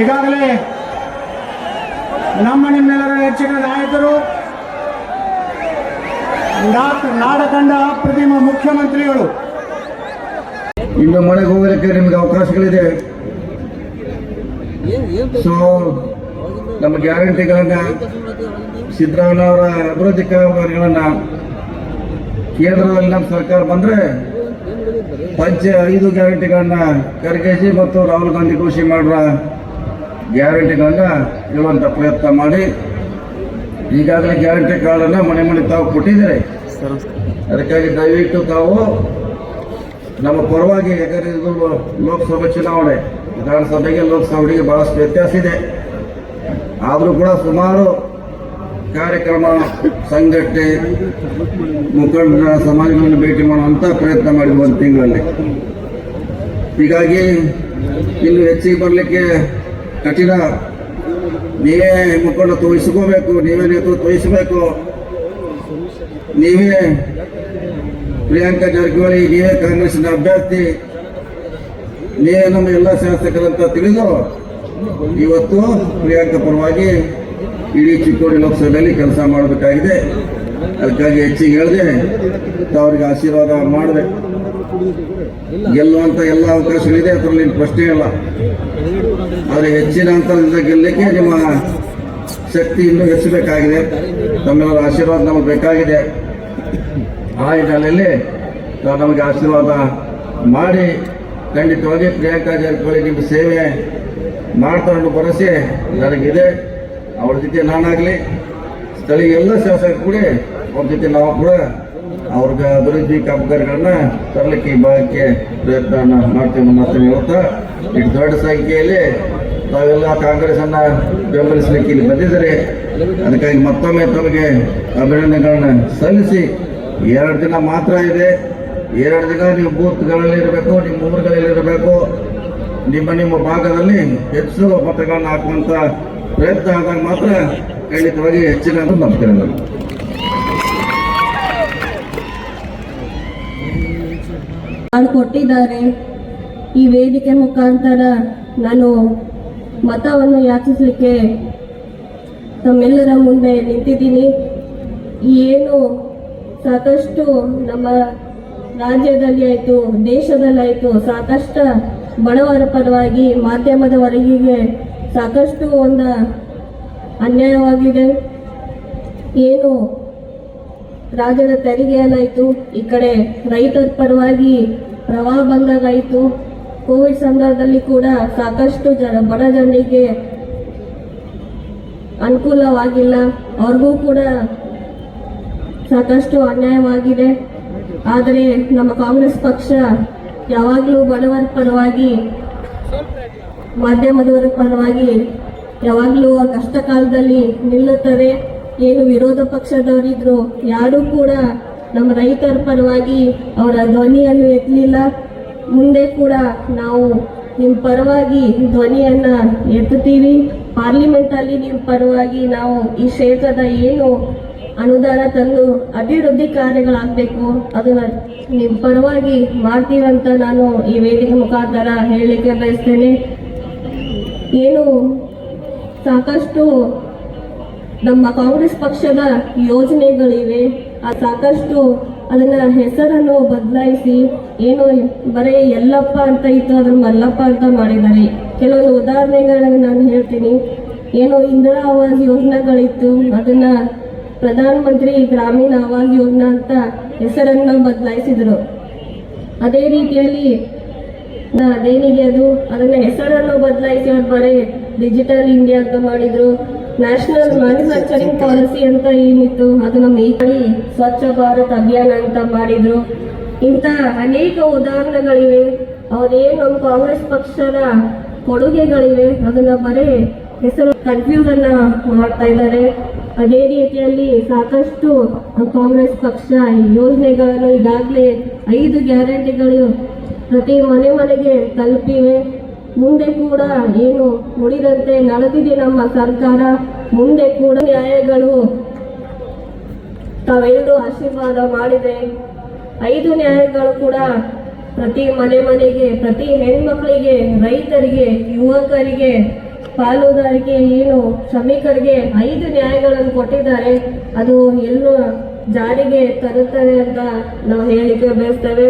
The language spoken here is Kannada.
ಈಗಾಗಲೇ ನಮ್ಮ ನಿಮ್ಮೆಲ್ಲರ ನೆಚ್ಚಿನ ನಾಯಕರು ನಾಟ ನಾಡಕಂಡ ಅಪ್ರತಿಮ ಮುಖ್ಯಮಂತ್ರಿಗಳು. ಇನ್ನು ಮನೆಗೆ ಹೋಗಲಿಕ್ಕೆ ನಿಮಗೆ ಅವಕಾಶಗಳಿದೆ. ಸೊ ನಮ್ಮ ಗ್ಯಾರಂಟಿಗಳನ್ನ ಸಿದ್ದರಾಮಯ್ಯವರ ಅಭಿವೃದ್ಧಿ ಕಾಮಗಾರಿಗಳನ್ನ ಕೇಂದ್ರದಲ್ಲಿ ನಮ್ಮ ಸರ್ಕಾರ ಬಂದ್ರೆ ಪಂಚ ಐದು ಗ್ಯಾರಂಟಿಗಳನ್ನ ಖರ್ಗೆಜಿ ಮತ್ತು ರಾಹುಲ್ ಗಾಂಧಿ ಕೃಷಿ ಮಾಡುವ ಗ್ಯಾರಂಟಿಗಳನ್ನ ಹೇಳುವಂಥ ಪ್ರಯತ್ನ ಮಾಡಿ. ಈಗಾಗಲೇ ಗ್ಯಾರಂಟಿ ಕಾರ್ಡನ್ನು ಮನೆ ಮನೆ ತಾವು ಕೊಟ್ಟಿದ್ದಾರೆ. ಅದಕ್ಕಾಗಿ ದಯವಿಟ್ಟು ತಾವು ನಮ್ಮ ಪರವಾಗಿ ಯಾಕಂದ್ರೆ ಇದು ಲೋಕಸಭೆ ಚುನಾವಣೆ, ವಿಧಾನಸಭೆಗೆ ಲೋಕಸಭೆಗೆ ಬಹಳಷ್ಟು ವ್ಯತ್ಯಾಸ ಇದೆ. ಆದರೂ ಕೂಡ ಸುಮಾರು ಕಾರ್ಯಕ್ರಮ, ಸಂಘಟನೆ ಮುಖಂಡರ ಸಮಾಜಗಳನ್ನು ಭೇಟಿ ಮಾಡುವಂಥ ಪ್ರಯತ್ನ ಮಾಡಿದ್ವಿ ಒಂದು ತಿಂಗಳಲ್ಲಿ. ಹೀಗಾಗಿ ಇನ್ನು ಹೆಚ್ಚಿಗೆ ಬರಲಿಕ್ಕೆ ಕಠಿಣ. ನೀವೇ ಮುಖಂಡ ತೋರಿಸ್ಕೋಬೇಕು, ನೀವೇ ನೇತೃತ್ವ ವಹಿಸಬೇಕು ನೀವೇ ಪ್ರಿಯಾಂಕಾ ಜಾರಕಿಹೊಳಿ, ನೀವೇ ಕಾಂಗ್ರೆಸ್ನ ಅಭ್ಯರ್ಥಿ. ನೀವೇ ನಮ್ಮ ಎಲ್ಲ ಶಾಸಕರಂತ ತಿಳಿದು ಇವತ್ತು ಪ್ರಿಯಾಂಕ ಪರವಾಗಿ ಇಡೀ ಚಿಕ್ಕೋಡಿ ಲೋಕಸಭೆಯಲ್ಲಿ ಕೆಲಸ ಮಾಡಬೇಕಾಗಿದೆ. ಅದಕ್ಕಾಗಿ ಹೆಚ್ಚಿಗೆ ಹೇಳಿದೆ ಅವರಿಗೆ ಆಶೀರ್ವಾದ ಮಾಡಿದೆ. ಗೆಲ್ಲುವಂತ ಎಲ್ಲ ಅವಕಾಶಗಳಿದೆ, ಅದರಲ್ಲಿ ಪ್ರಶ್ನೆ ಇಲ್ಲ. ಆದರೆ ಹೆಚ್ಚಿನ ಅಂತರದಿಂದ ಗೆಲ್ಲಲಿಕ್ಕೆ ನಿಮ್ಮ ಶಕ್ತಿ ಇನ್ನೂ ಹೆಚ್ಚಬೇಕಾಗಿದೆ. ತಮ್ಮೆಲ್ಲರ ಆಶೀರ್ವಾದ ನಮಗೆ ಬೇಕಾಗಿದೆ. ಆ ಹಿನ್ನೆಲೆಯಲ್ಲಿ ನಮಗೆ ಆಶೀರ್ವಾದ ಮಾಡಿ, ಖಂಡಿತವಾಗಿ ಪ್ರಿಯಾಂಕಾ ಜಾರಕಿಹೊಳಿ ನಿಮ್ಮ ಸೇವೆ ಮಾಡ್ತಾರೆ ಭರವಸೆ ನನಗಿದೆ. ಅವ್ರ ಜೊತೆ ನಾನಾಗಲಿ. ಸ್ಥಳೀಯ ಎಲ್ಲ ಶಾಸಕರು ಕೂಡ ಅವ್ರ ಜೊತೆ ನಾವು ಕೂಡ ಅವ್ರಿಗೆ ಅಭಿವೃದ್ಧಿ ಕಾಮಗಾರಿಗಳನ್ನ ತರಲಿಕ್ಕೆ ಈ ಭಾಗಕ್ಕೆ ಪ್ರಯತ್ನ ಮಾಡ್ತೀವಿ ಮಾತನ್ನು ಹೇಳ್ತಾ ಇಷ್ಟು ದೊಡ್ಡ ಸಂಖ್ಯೆಯಲ್ಲಿ ತಾವೆಲ್ಲ ಕಾಂಗ್ರೆಸ್ಸನ್ನು ಬೆಂಬಲಿಸಲಿಕ್ಕೆ ಇಲ್ಲಿ ಬಂದಿದ್ದಾರೆ. ಅದಕ್ಕಾಗಿ ಮತ್ತೊಮ್ಮೆ ತಮಗೆ ಅಭಿನಂದನೆಗಳನ್ನ ಸಲ್ಲಿಸಿ ಎರಡು ದಿನ ಮಾತ್ರ ಇದೆ. ಎರಡು ದಿನ ನೀವು ಬೂತ್ಗಳಲ್ಲಿ ಇರಬೇಕು, ನಿಮ್ಮ ಊರುಗಳಲ್ಲಿ ಇರಬೇಕು. ನಿಮ್ಮ ನಿಮ್ಮ ಭಾಗದಲ್ಲಿ ಹೆಚ್ಚು ಮತಗಳನ್ನು ಹಾಕುವಂತ ಪ್ರಯತ್ನ ಆದಾಗ ಮಾತ್ರ ಖಂಡಿತವಾಗಿ ಹೆಚ್ಚಿನ ನಮಸ್ಕಾರಗಳು ಕೊಟ್ಟಿದ್ದಾರೆ ಈ ವೇದಿಕೆ ಮುಖಾಂತರ ನಾನು ಮತವನ್ನು ಯಾಚಿಸಲಿಕ್ಕೆ ತಮ್ಮೆಲ್ಲರ ಮುಂದೆ ನಿಂತಿದ್ದೀನಿ. ಏನು ಸಾಕಷ್ಟು ನಮ್ಮ ರಾಜ್ಯದಲ್ಲಿ ಆಯಿತು ದೇಶದಲ್ಲಾಯಿತು ಸಾಕಷ್ಟು ಬಡವರ ಪರವಾಗಿ ವರ್ಗಿಗೆ ಸಾಕಷ್ಟು ಒಂದು ಅನ್ಯಾಯವಾಗಿದೆ. ಏನು ರಾಜ್ಯದ ತೆರಿಗೆಯಲ್ಲಾಯಿತು ಈ ಕಡೆ ರೈತರ ಪರವಾಗಿ ಪ್ರವಾಹ ಬಂದಾಗಾಯಿತು. ಕೋವಿಡ್ ಸಂದರ್ಭದಲ್ಲಿ ಕೂಡ ಸಾಕಷ್ಟು ಜನ ಬಡ ಜನರಿಗೆ ಅನುಕೂಲವಾಗಿಲ್ಲ. ಅವ್ರಿಗೂ ಕೂಡ ಸಾಕಷ್ಟು ಅನ್ಯಾಯವಾಗಿದೆ. ಆದರೆ ನಮ್ಮ ಕಾಂಗ್ರೆಸ್ ಪಕ್ಷ ಯಾವಾಗಲೂ ಬಡವರ ಪರವಾಗಿ, ಮಾಧ್ಯಮದವರ ಪರವಾಗಿ ಯಾವಾಗಲೂ ಕಷ್ಟ ಕಾಲದಲ್ಲಿ ನಿಲ್ಲುತ್ತದೆ ಏನು ವಿರೋಧ ಪಕ್ಷದವರಿದ್ರು, ಯಾರೂ ಕೂಡ ನಮ್ಮ ರೈತರ ಪರವಾಗಿ ಅವರ ಧ್ವನಿಯನ್ನು ಎತ್ತಲಿಲ್ಲ. ಮುಂದೆ ಕೂಡ ನಾವು ನಿಮ್ಮ ಪರವಾಗಿ ಧ್ವನಿಯನ್ನ ಎತ್ತುತ್ತೀವಿ. ಪಾರ್ಲಿಮೆಂಟಲ್ಲಿ ನಿಮ್ಮ ಪರವಾಗಿ ನಾವು ಈ ಕ್ಷೇತ್ರದ ಏನು ಅನುದಾನ ತಂದು ಅಭಿವೃದ್ಧಿ ಕಾರ್ಯಗಳಾಗಬೇಕು. ಅದನ್ನ ನಿಮ್ಮ ಪರವಾಗಿ ಮಾಡ್ತೀವಂತ ನಾನು ಈ ವೇದಿಕೆ ಮುಖಾಂತರ ಹೇಳಲಿಕ್ಕೆ ಬಯಸ್ತೇನೆ. ಏನು ಸಾಕಷ್ಟು ನಮ್ಮ ಕಾಂಗ್ರೆಸ್ ಪಕ್ಷದ ಯೋಜನೆಗಳಿವೆ. ಆ ಸಾಕಷ್ಟು ಅದನ್ನ ಹೆಸರನ್ನು ಬದಲಾಯಿಸಿ ಏನು ಬರೀ ಎಲ್ಲಪ್ಪ ಅಂತ ಇತ್ತು, ಅದನ್ನ ಮಲ್ಲಪ್ಪ ಅಂತ ಮಾಡಿದ್ದಾರೆ. ಕೆಲವೊಂದು ಉದಾಹರಣೆಗಳನ್ನ ನಾನು ಹೇಳ್ತೀನಿ. ಏನು ಇಂದಿರಾ ಆವಾಸ್ ಯೋಜನೆಗಳಿತ್ತು, ಅದನ್ನ ಪ್ರಧಾನ ಮಂತ್ರಿ ಗ್ರಾಮೀಣ ಆವಾಸ್ ಯೋಜನಾ ಅಂತ ಹೆಸರನ್ನು ಬದಲಾಯಿಸಿದ್ರು. ಅದೇ ರೀತಿಯಲ್ಲಿ ಅದೇನಿದೆ ಅದು, ಅದನ್ನ ಹೆಸರನ್ನು ಬದಲಾಯಿಸಿ ಅವ್ರು ಬರೀ ಡಿಜಿಟಲ್ ಇಂಡಿಯಾ ಅಂತ ಮಾಡಿದ್ರು. ನ್ಯಾಷನಲ್ ಮ್ಯಾನುಫ್ಯಾಕ್ಚರಿಂಗ್ ಪಾಲಿಸಿ ಅಂತ ಏನಿತ್ತು, ಅದನ್ನ ಮೇಕಳಿ ಸ್ವಚ್ಛ ಭಾರತ್ ಅಭಿಯಾನ ಅಂತ ಮಾಡಿದ್ರು. ಇಂಥ ಅನೇಕ ಉದಾಹರಣೆಗಳಿವೆ. ಅವರೇನು ನಮ್ಮ ಕಾಂಗ್ರೆಸ್ ಪಕ್ಷದ ಕೊಡುಗೆಗಳಿವೆ, ಅದನ್ನ ಬರೀ ಹೆಸರು ಕನ್ಫ್ಯೂಸನ್ ಮಾಡ್ತಾ ಇದ್ದಾರೆ. ಅದೇ ರೀತಿಯಲ್ಲಿ ಸಾಕಷ್ಟು ಕಾಂಗ್ರೆಸ್ ಪಕ್ಷ ಯೋಜನೆಗಳನ್ನು ಈಗಾಗಲೇ ಐದು ಗ್ಯಾರಂಟಿಗಳು ಪ್ರತಿ ಮನೆ ಮನೆಗೆ ತಲುಪಿವೆ. ಮುಂದೆ ಕೂಡ ಏನು ಉಳಿದಂತೆ ನಡೆದಿದೆ ನಮ್ಮ ಸರ್ಕಾರ. ಮುಂದೆ ಕೂಡ ನ್ಯಾಯಗಳು ತಾವೆಲ್ಲರೂ ಆಶೀರ್ವಾದ ಮಾಡಿದೆ ಐದು ನ್ಯಾಯಗಳು ಕೂಡ ಪ್ರತಿ ಮನೆ ಮನೆಗೆ, ಪ್ರತಿ ಹೆಣ್ಮಕ್ಳಿಗೆ, ರೈತರಿಗೆ, ಯುವಕರಿಗೆ ಪಾಲುದಾರಿಗೆ ಏನು? ಶ್ರಮಿಕರಿಗೆ ಐದು ನ್ಯಾಯಗಳನ್ನು ಕೊಟ್ಟಿದ್ದಾರೆ. ಅದು ಎಲ್ಲೋ ಜಾರಿಗೆ ತರುತ್ತಾರೆ ಅಂತ ನಾವು ಹೇಳಿಕೆ ಬಯಸ್ತೇವೆ.